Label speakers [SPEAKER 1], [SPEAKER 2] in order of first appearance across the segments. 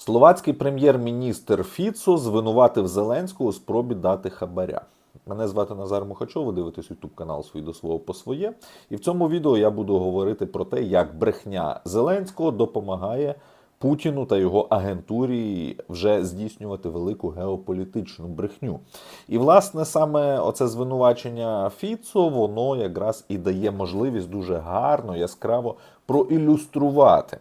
[SPEAKER 1] Словацький прем'єр-міністр Фіцо звинуватив Зеленського у спробі дати хабаря. Мене звати Назар Мухачов, ви дивитесь YouTube канал свій до свого по своє. І в цьому відео я буду говорити про те, як брехня Зеленського допомагає Путіну та його агентурі вже здійснювати велику геополітичну брехню. І, власне, саме оце звинувачення Фіцо, воно якраз і дає можливість дуже гарно, яскраво проілюструвати.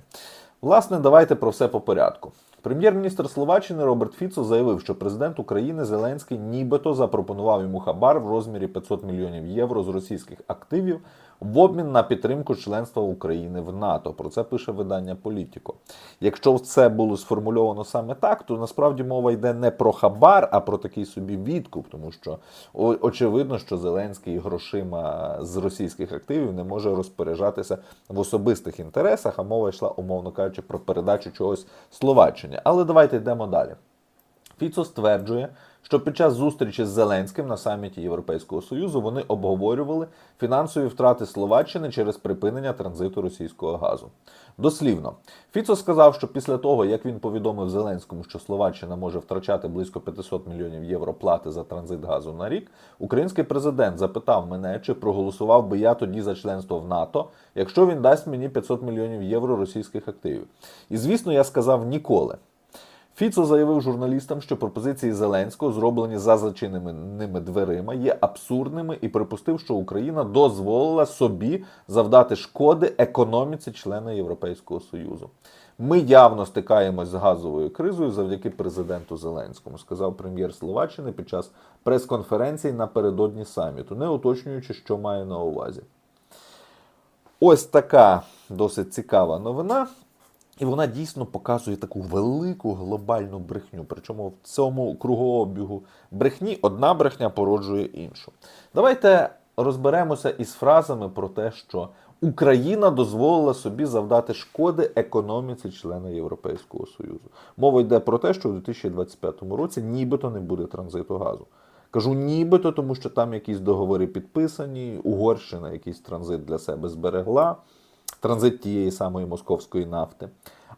[SPEAKER 1] Власне, давайте про все по порядку. Прем'єр-міністр Словаччини Роберт Фіцо заявив, що президент України Зеленський нібито запропонував йому хабар в розмірі 500 мільйонів євро з російських активів в обмін на підтримку членства України в НАТО. Про це пише видання Політіко. Якщо це було сформульовано саме так, то насправді мова йде не про хабар, а про такий собі відкуп, тому що очевидно, що Зеленський грошима з російських активів не може розпоряджатися в особистих інтересах, а мова йшла, умовно кажучи, про передачу чогось Словаччині. Але давайте йдемо далі. Фіцо стверджує, що під час зустрічі з Зеленським на саміті Європейського Союзу вони обговорювали фінансові втрати Словаччини через припинення транзиту російського газу. Дослівно, Фіцо сказав, що після того, як він повідомив Зеленському, що Словаччина може втрачати близько 500 мільйонів євро плати за транзит газу на рік, український президент запитав мене, чи проголосував би я тоді за членство в НАТО, якщо він дасть мені 500 мільйонів євро російських активів. І звісно, я сказав ніколи. Фіцо заявив журналістам, що пропозиції Зеленського, зроблені за зачиненими дверима, є абсурдними і припустив, що Україна дозволила собі завдати шкоди економіці члена Європейського Союзу. Ми явно стикаємось з газовою кризою завдяки президенту Зеленському, сказав прем'єр Словаччини під час прес-конференції напередодні саміту, не уточнюючи, що має на увазі. Ось така досить цікава новина. І вона дійсно показує таку велику глобальну брехню. Причому в цьому кругообігу брехні одна брехня породжує іншу. Давайте розберемося із фразами про те, що Україна дозволила собі завдати шкоди економіці члена Європейського Союзу. Мова йде про те, що у 2025 році нібито не буде транзиту газу. Кажу нібито, тому що там якісь договори підписані, Угорщина якийсь транзит для себе зберегла транзит тієї самої московської нафти,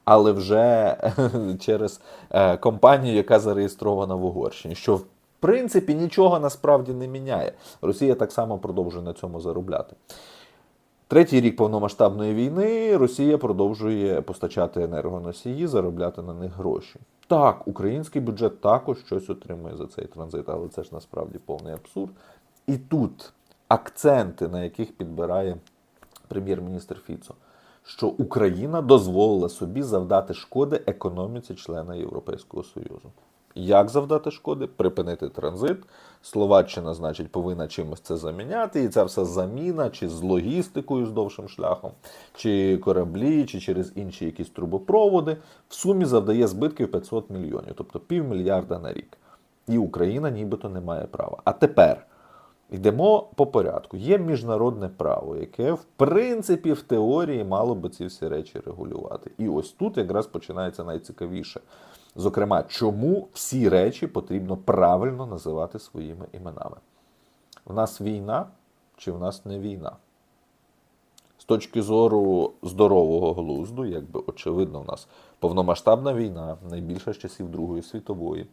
[SPEAKER 1] але вже через е, компанію, яка зареєстрована в Угорщині, що в принципі нічого насправді не міняє. Росія так само продовжує на цьому заробляти. Третій рік повномасштабної війни Росія продовжує постачати енергоносії, заробляти на них гроші. Так, український бюджет також щось отримує за цей транзит, але це ж насправді повний абсурд. І тут акценти, на яких підбирає прем'єр-міністр Фіцо, що Україна дозволила собі завдати шкоди економіці члена Європейського Союзу. Як завдати шкоди? Припинити транзит. Словаччина, значить, повинна чимось це заміняти, і ця вся заміна, чи з логістикою з довшим шляхом, чи кораблі, чи через інші якісь трубопроводи, в сумі завдає збитків 500 мільйонів, тобто півмільярда на рік. І Україна нібито не має права. А тепер Йдемо по порядку. Є міжнародне право, яке, в принципі, в теорії мало би ці всі речі регулювати. І ось тут якраз починається найцікавіше. Зокрема, чому всі речі потрібно правильно називати своїми іменами. В нас війна чи в нас не війна? З точки зору здорового глузду, якби очевидно, в нас повномасштабна війна, найбільша з часів Другої світової,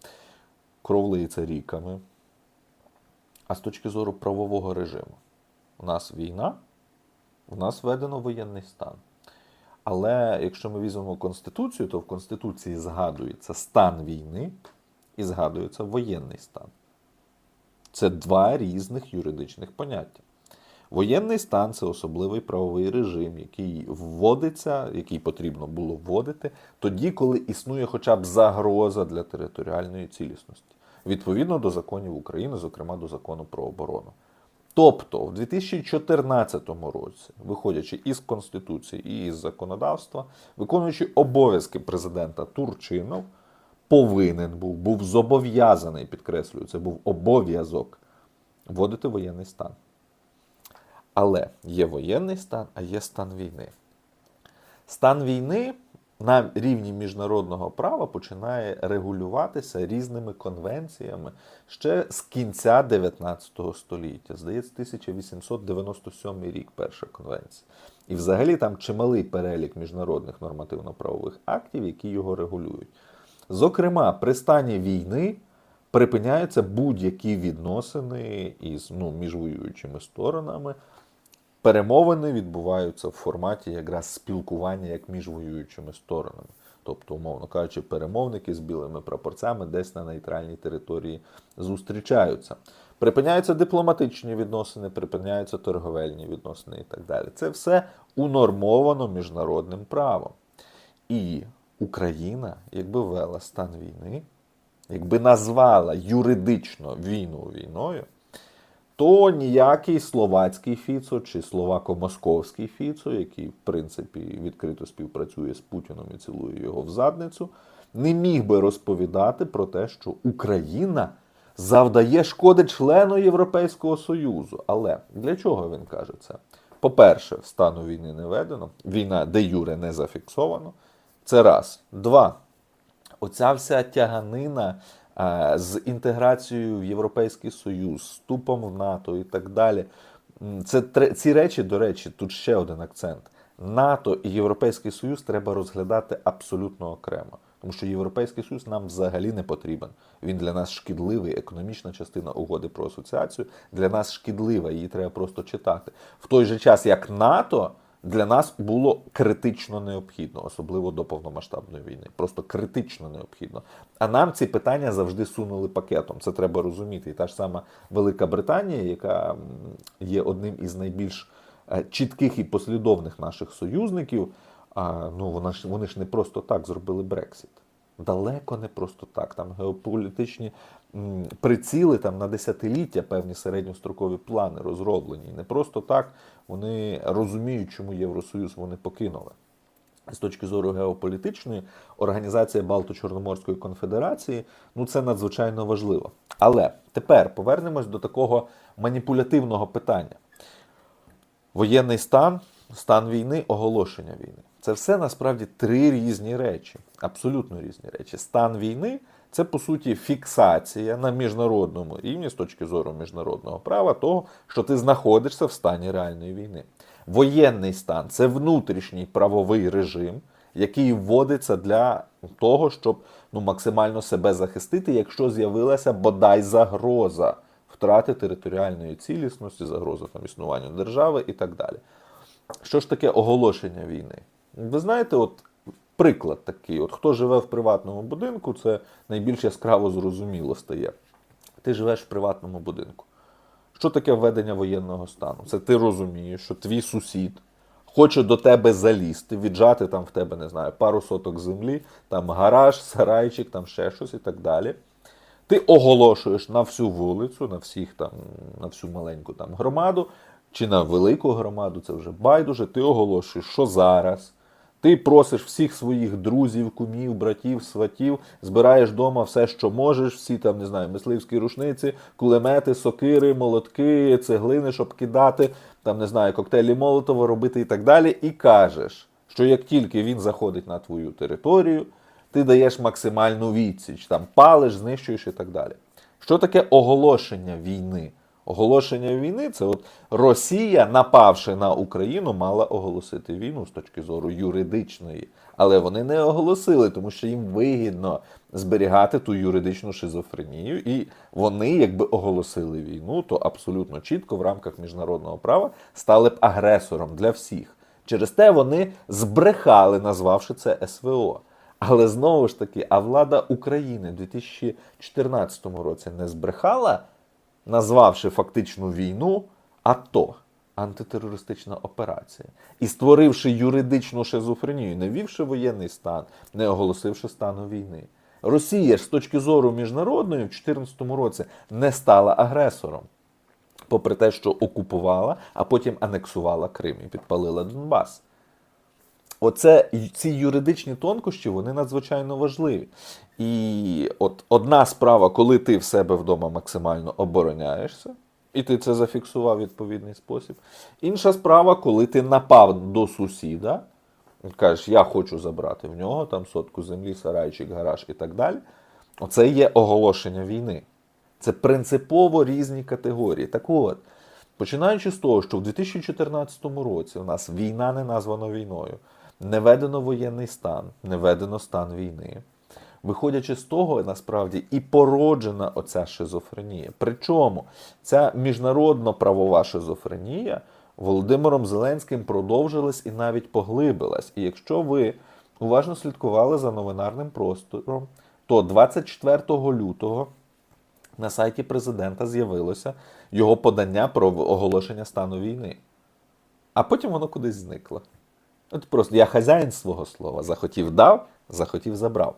[SPEAKER 1] кров лиється ріками. А з точки зору правового режиму, у нас війна, у нас введено воєнний стан. Але якщо ми візьмемо Конституцію, то в Конституції згадується стан війни і згадується воєнний стан. Це два різних юридичних поняття. Воєнний стан це особливий правовий режим, який вводиться, який потрібно було вводити тоді, коли існує хоча б загроза для територіальної цілісності відповідно до законів України, зокрема до закону про оборону. Тобто, в 2014 році, виходячи із Конституції і із законодавства, виконуючи обов'язки президента Турчинов, повинен був, був зобов'язаний, підкреслюю, це був обов'язок вводити воєнний стан. Але є воєнний стан, а є стан війни. Стан війни на рівні міжнародного права починає регулюватися різними конвенціями ще з кінця 19 століття. Здається, 1897 рік перша конвенція. І взагалі там чималий перелік міжнародних нормативно-правових актів, які його регулюють. Зокрема, при стані війни припиняються будь-які відносини із ну, між воюючими сторонами. Перемовини відбуваються в форматі якраз спілкування як між воюючими сторонами. Тобто, умовно кажучи, перемовники з білими прапорцями десь на нейтральній території зустрічаються. Припиняються дипломатичні відносини, припиняються торговельні відносини і так далі. Це все унормовано міжнародним правом. І Україна, якби ввела стан війни, якби назвала юридично війну війною, то ніякий словацький Фіцо чи словако-московський Фіцо, який, в принципі, відкрито співпрацює з Путіном і цілує його в задницю, не міг би розповідати про те, що Україна завдає шкоди члену Європейського Союзу. Але для чого він каже це? По-перше, стану війни не ведено, війна де юре не зафіксовано. Це раз. Два. Оця вся тяганина з інтеграцією в Європейський Союз, вступом в НАТО і так далі. Це ці речі, до речі, тут ще один акцент. НАТО і Європейський Союз треба розглядати абсолютно окремо. Тому що Європейський Союз нам взагалі не потрібен. Він для нас шкідливий, економічна частина угоди про асоціацію для нас шкідлива, її треба просто читати. В той же час, як НАТО для нас було критично необхідно, особливо до повномасштабної війни. Просто критично необхідно. А нам ці питання завжди сунули пакетом. Це треба розуміти. І та ж сама Велика Британія, яка є одним із найбільш е, чітких і послідовних наших союзників. Ну, вона ж, вони ж не просто так зробили Брексіт. Далеко не просто так. Там геополітичні приціли там на десятиліття певні середньострокові плани розроблені. І не просто так вони розуміють, чому Євросоюз вони покинули. З точки зору геополітичної, організація Балто-Чорноморської конфедерації ну це надзвичайно важливо. Але тепер повернемось до такого маніпулятивного питання. Воєнний стан, стан війни, оголошення війни. Це все насправді три різні речі, абсолютно різні речі. Стан війни це по суті фіксація на міжнародному рівні з точки зору міжнародного права того, що ти знаходишся в стані реальної війни. Воєнний стан це внутрішній правовий режим, який вводиться для того, щоб ну, максимально себе захистити, якщо з'явилася бодай загроза втрати територіальної цілісності, загроза там існуванню держави і так далі. Що ж таке оголошення війни? Ви знаєте, от приклад такий: от хто живе в приватному будинку, це найбільш яскраво зрозуміло стає. Ти живеш в приватному будинку. Що таке введення воєнного стану? Це ти розумієш, що твій сусід хоче до тебе залізти, віджати там в тебе, не знаю, пару соток землі, там гараж, сарайчик, там ще щось і так далі. Ти оголошуєш на всю вулицю, на всіх там, на всю маленьку там громаду, чи на велику громаду, це вже байдуже. Ти оголошуєш, що зараз. Ти просиш всіх своїх друзів, кумів, братів, сватів, збираєш вдома все, що можеш, всі там, не знаю, мисливські рушниці, кулемети, сокири, молотки, цеглини, щоб кидати, там, не знаю, коктейлі Молотова робити і так далі. І кажеш, що як тільки він заходить на твою територію, ти даєш максимальну відсіч, там палиш, знищуєш і так далі. Що таке оголошення війни? Оголошення війни це от Росія, напавши на Україну, мала оголосити війну з точки зору юридичної. Але вони не оголосили, тому що їм вигідно зберігати ту юридичну шизофренію. І вони, якби оголосили війну, то абсолютно чітко в рамках міжнародного права стали б агресором для всіх. Через те вони збрехали, назвавши це СВО. Але знову ж таки, а влада України в 2014 році не збрехала, назвавши фактичну війну АТО, антитерористична операція, і створивши юридичну шизофренію, не ввівши воєнний стан, не оголосивши стану війни. Росія ж з точки зору міжнародної в 2014 році не стала агресором, попри те, що окупувала, а потім анексувала Крим і підпалила Донбас. Оце ці юридичні тонкощі вони надзвичайно важливі. І от одна справа, коли ти в себе вдома максимально обороняєшся, і ти це зафіксував в відповідний спосіб. Інша справа, коли ти напав до сусіда, і кажеш, я хочу забрати в нього там сотку землі, сарайчик, гараж і так далі. Оце є оголошення війни. Це принципово різні категорії. Так от, починаючи з того, що в 2014 році у нас війна не названа війною, не введено воєнний стан, не введено стан війни. Виходячи з того, насправді і породжена оця шизофренія. Причому ця міжнародно-правова шизофренія Володимиром Зеленським продовжилась і навіть поглибилась. І якщо ви уважно слідкували за новинарним простором, то 24 лютого на сайті президента з'явилося його подання про оголошення стану війни. А потім воно кудись зникло. От просто я хазяїн свого слова. Захотів дав, захотів забрав.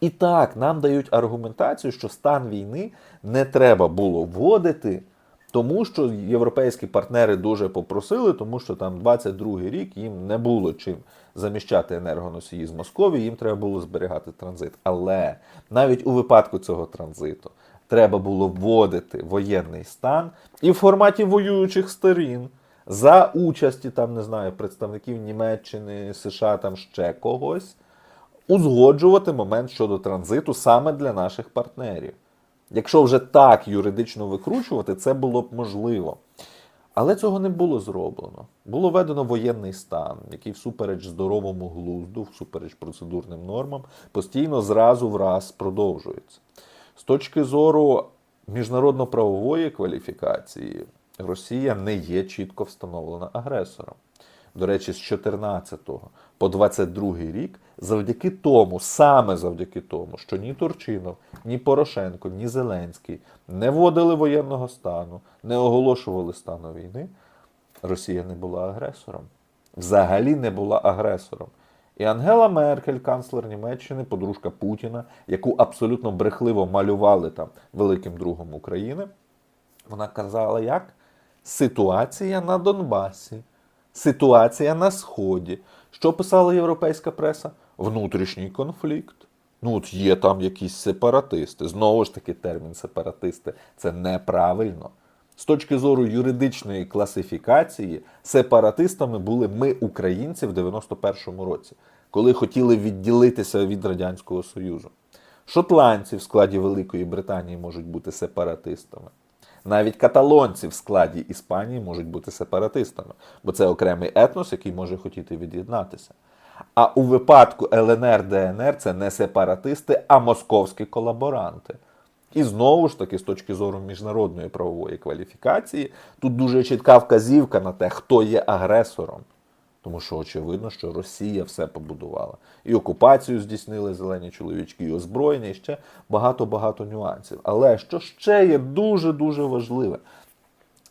[SPEAKER 1] І так, нам дають аргументацію, що стан війни не треба було вводити, тому що європейські партнери дуже попросили, тому що там 22-й рік їм не було чим заміщати енергоносії з Московії, їм треба було зберігати транзит. Але навіть у випадку цього транзиту треба було вводити воєнний стан і в форматі воюючих сторін за участі там, не знаю, представників Німеччини, США, там ще когось, узгоджувати момент щодо транзиту саме для наших партнерів. Якщо вже так юридично викручувати, це було б можливо. Але цього не було зроблено. Було введено воєнний стан, який всупереч здоровому глузду, всупереч процедурним нормам, постійно зразу в раз продовжується. З точки зору міжнародно-правової кваліфікації, Росія не є чітко встановлена агресором. До речі, з 14 по 22 рік, завдяки тому, саме завдяки тому, що ні Турчинов, ні Порошенко, ні Зеленський не вводили воєнного стану, не оголошували стану війни, Росія не була агресором. Взагалі не була агресором. І Ангела Меркель, канцлер Німеччини, подружка Путіна, яку абсолютно брехливо малювали там великим другом України, вона казала, як ситуація на Донбасі, ситуація на Сході. Що писала європейська преса? Внутрішній конфлікт. Ну, от є там якісь сепаратисти. Знову ж таки, термін сепаратисти це неправильно. З точки зору юридичної класифікації, сепаратистами були ми, українці, в 91-му році, коли хотіли відділитися від Радянського Союзу. Шотландці в складі Великої Британії можуть бути сепаратистами. Навіть каталонці в складі Іспанії можуть бути сепаратистами, бо це окремий етнос, який може хотіти від'єднатися. А у випадку ЛНР ДНР це не сепаратисти, а московські колаборанти. І знову ж таки, з точки зору міжнародної правової кваліфікації, тут дуже чітка вказівка на те, хто є агресором. Тому що очевидно, що Росія все побудувала. І окупацію здійснили зелені чоловічки, і озброєння, і ще багато-багато нюансів. Але що ще є дуже-дуже важливе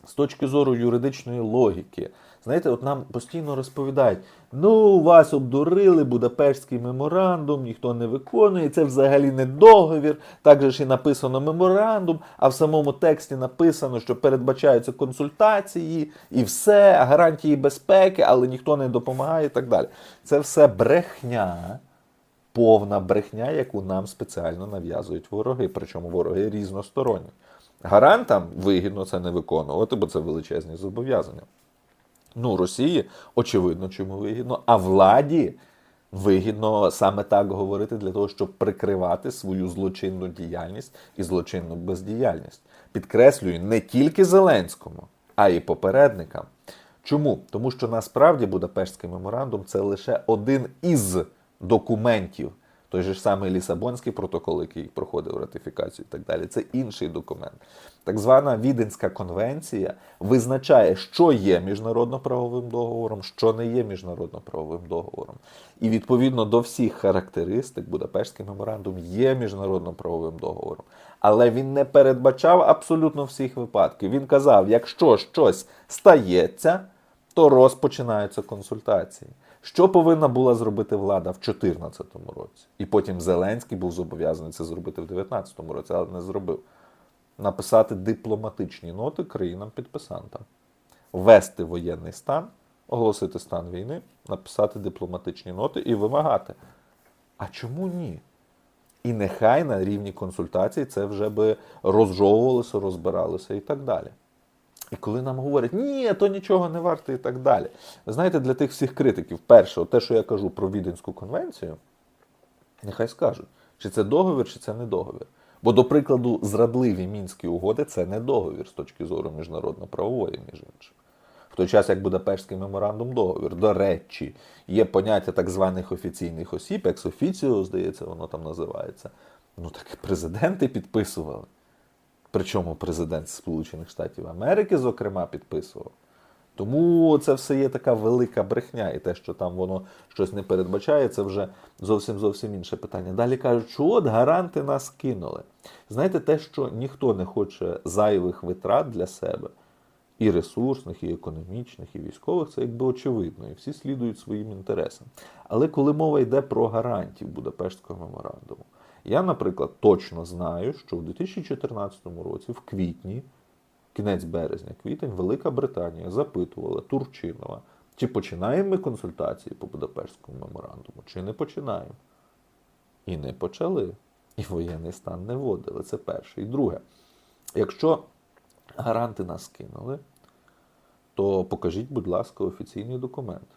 [SPEAKER 1] з точки зору юридичної логіки. Знаєте, от нам постійно розповідають: ну, вас обдурили, Будапештський меморандум, ніхто не виконує, це взагалі не договір. Так же ж і написано меморандум, а в самому тексті написано, що передбачаються консультації і все, гарантії безпеки, але ніхто не допомагає і так далі. Це все брехня, повна брехня, яку нам спеціально нав'язують вороги, причому вороги різносторонні. Гарантам вигідно це не виконувати, бо це величезні зобов'язання. Ну, Росії, очевидно, чому вигідно, а владі вигідно саме так говорити для того, щоб прикривати свою злочинну діяльність і злочинну бездіяльність. Підкреслюю, не тільки Зеленському, а й попередникам. Чому? Тому що насправді Будапештський меморандум це лише один із документів. Той же ж самий Лісабонський протокол, який проходив ратифікацію і так далі, це інший документ. Так звана Віденська конвенція визначає, що є міжнародно-правовим договором, що не є міжнародно-правовим договором. І відповідно до всіх характеристик Будапештський меморандум є міжнародно-правовим договором. Але він не передбачав абсолютно всіх випадків. Він казав, якщо щось стається, то розпочинаються консультації. Що повинна була зробити влада в 2014 році? І потім Зеленський був зобов'язаний це зробити в 2019 році, але не зробив. Написати дипломатичні ноти країнам-підписантам, ввести воєнний стан, оголосити стан війни, написати дипломатичні ноти і вимагати. А чому ні? І нехай на рівні консультацій це вже би розжовувалося, розбиралося і так далі. І коли нам говорять, ні, то нічого не варто і так далі. Знаєте, для тих всіх критиків, перше, те, що я кажу про Віденську конвенцію, нехай скажуть, чи це договір, чи це не договір. Бо, до прикладу, зрадливі мінські угоди це не договір з точки зору міжнародно-правової, між іншим. В той час, як Будапештський меморандум договір. До речі, є поняття так званих офіційних осіб, екс офіціо, здається, воно там називається. Ну так і президенти підписували. Причому президент Сполучених Штатів Америки, зокрема, підписував. Тому це все є така велика брехня, і те, що там воно щось не передбачає, це вже зовсім зовсім інше питання. Далі кажуть, що от гаранти нас кинули. Знаєте, те, що ніхто не хоче зайвих витрат для себе, і ресурсних, і економічних, і військових, це якби очевидно, і всі слідують своїм інтересам. Але коли мова йде про гарантії Будапештського меморандуму, я, наприклад, точно знаю, що в 2014 році, в квітні, кінець березня, квітень, Велика Британія запитувала Турчинова, чи починаємо ми консультації по Будапештському меморандуму, чи не починаємо. І не почали. І воєнний стан не вводили. Це перше. І друге, якщо гаранти нас кинули, то покажіть, будь ласка, офіційний документ.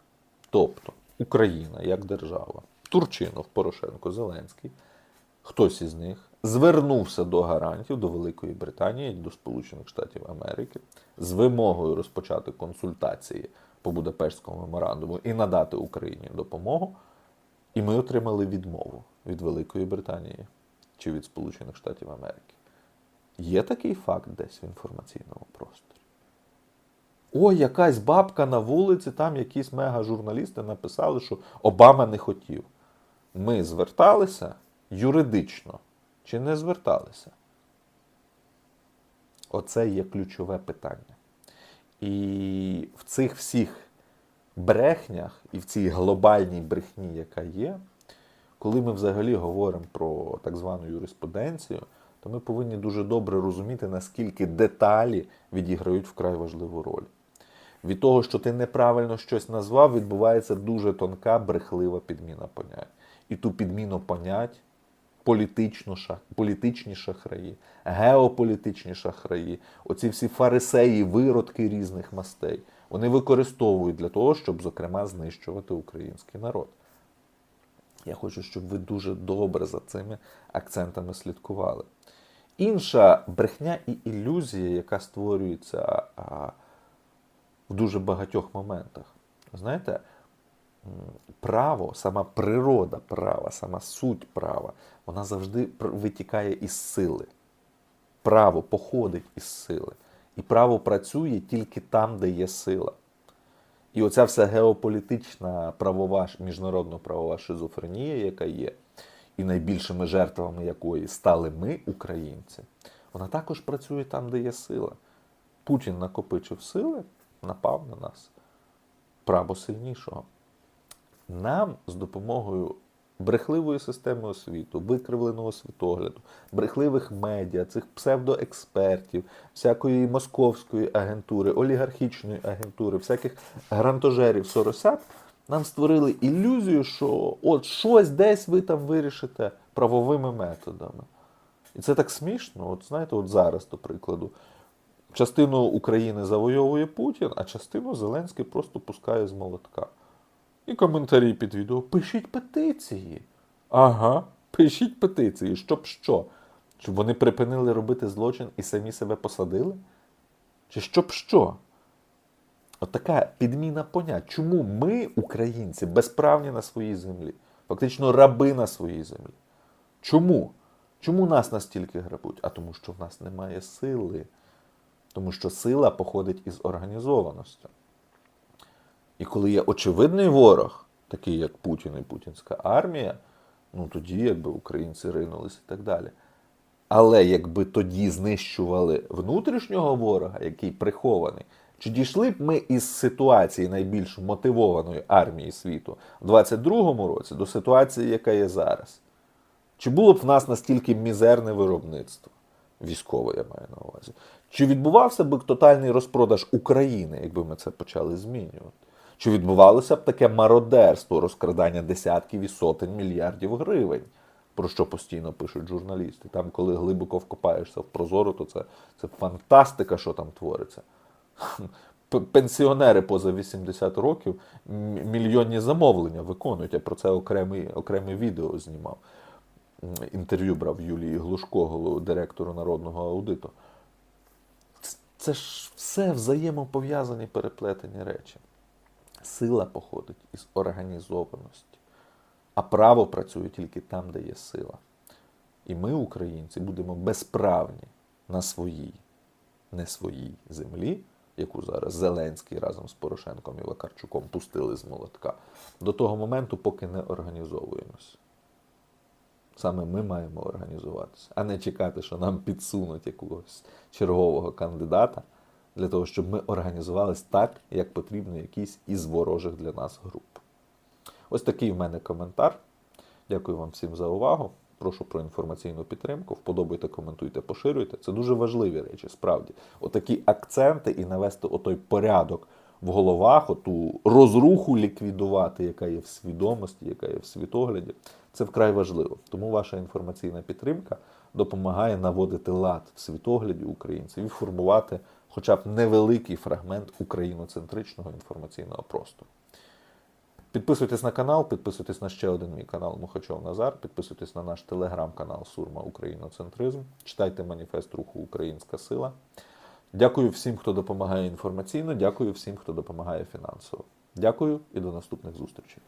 [SPEAKER 1] Тобто Україна як держава, Турчинов, Порошенко, Зеленський, хтось із них звернувся до гарантів до Великої Британії, до Сполучених Штатів Америки з вимогою розпочати консультації по Будапештському меморандуму і надати Україні допомогу. І ми отримали відмову від Великої Британії чи від Сполучених Штатів Америки. Є такий факт десь в інформаційному просторі. Ой, якась бабка на вулиці, там якісь мега-журналісти написали, що Обама не хотів. Ми зверталися юридично чи не зверталися? Оце є ключове питання. І в цих всіх брехнях і в цій глобальній брехні, яка є, коли ми взагалі говоримо про так звану юриспруденцію, то ми повинні дуже добре розуміти, наскільки деталі відіграють вкрай важливу роль. Від того, що ти неправильно щось назвав, відбувається дуже тонка, брехлива підміна понять. І ту підміну понять політично, шах, політичні шахраї, геополітичні шахраї, оці всі фарисеї, виродки різних мастей, вони використовують для того, щоб, зокрема, знищувати український народ. Я хочу, щоб ви дуже добре за цими акцентами слідкували. Інша брехня і ілюзія, яка створюється а, в дуже багатьох моментах. Знаєте, право, сама природа права, сама суть права, вона завжди витікає із сили. Право походить із сили. І право працює тільки там, де є сила. І оця вся геополітична правова, ш- міжнародно-правова шизофренія, яка є, і найбільшими жертвами якої стали ми, українці, вона також працює там, де є сила. Путін накопичив сили, напав на нас. Право сильнішого. Нам з допомогою брехливої системи освіту, викривленого світогляду, брехливих медіа, цих псевдоекспертів, всякої московської агентури, олігархічної агентури, всяких грантожерів соросят, нам створили ілюзію, що от щось десь ви там вирішите правовими методами. І це так смішно. От знаєте, от зараз, до прикладу, частину України завойовує Путін, а частину Зеленський просто пускає з молотка. І коментарі під відео. Пишіть петиції. Ага, пишіть петиції. Щоб що? Щоб вони припинили робити злочин і самі себе посадили? Чи щоб що? От така підміна понять. Чому ми, українці, безправні на своїй землі? Фактично раби на своїй землі. Чому? Чому нас настільки грабуть? А тому, що в нас немає сили. Тому що сила походить із організованості. І коли є очевидний ворог, такий як Путін і путінська армія, ну тоді якби українці ринулись і так далі. Але якби тоді знищували внутрішнього ворога, який прихований, чи дійшли б ми із ситуації найбільш мотивованої армії світу в 22-му році до ситуації, яка є зараз? Чи було б в нас настільки мізерне виробництво? Військове, я маю на увазі. Чи відбувався б тотальний розпродаж України, якби ми це почали змінювати? Чи відбувалося б таке мародерство, розкрадання десятків і сотень мільярдів гривень, про що постійно пишуть журналісти? Там, коли глибоко вкопаєшся в прозоро, то це, це фантастика, що там твориться. Пенсіонери поза 80 років мільйонні замовлення виконують. Я про це окреме, окреме відео знімав. Інтерв'ю брав Юлії Глушко, голову- директору народного аудиту. Це ж все взаємопов'язані переплетені речі. Сила походить із організованості, а право працює тільки там, де є сила. І ми, українці, будемо безправні на своїй, не своїй землі, яку зараз Зеленський разом з Порошенком і Вакарчуком пустили з молотка, до того моменту, поки не організовуємося. Саме ми маємо організуватися, а не чекати, що нам підсунуть якогось чергового кандидата для того, щоб ми організувались так, як потрібно якийсь із ворожих для нас груп. Ось такий в мене коментар. Дякую вам всім за увагу. Прошу про інформаційну підтримку. Вподобайте, коментуйте, поширюйте. Це дуже важливі речі, справді. Отакі акценти і навести отой порядок в головах, оту розруху ліквідувати, яка є в свідомості, яка є в світогляді. Це вкрай важливо. Тому ваша інформаційна підтримка допомагає наводити лад в світогляді українців і формувати хоча б невеликий фрагмент україноцентричного інформаційного простору. Підписуйтесь на канал, підписуйтесь на ще один мій канал Мухачов Назар, підписуйтесь на наш телеграм-канал Сурма Україноцентризм, читайте маніфест руху Українська Сила. Дякую всім, хто допомагає інформаційно, дякую всім, хто допомагає фінансово. Дякую і до наступних зустрічей.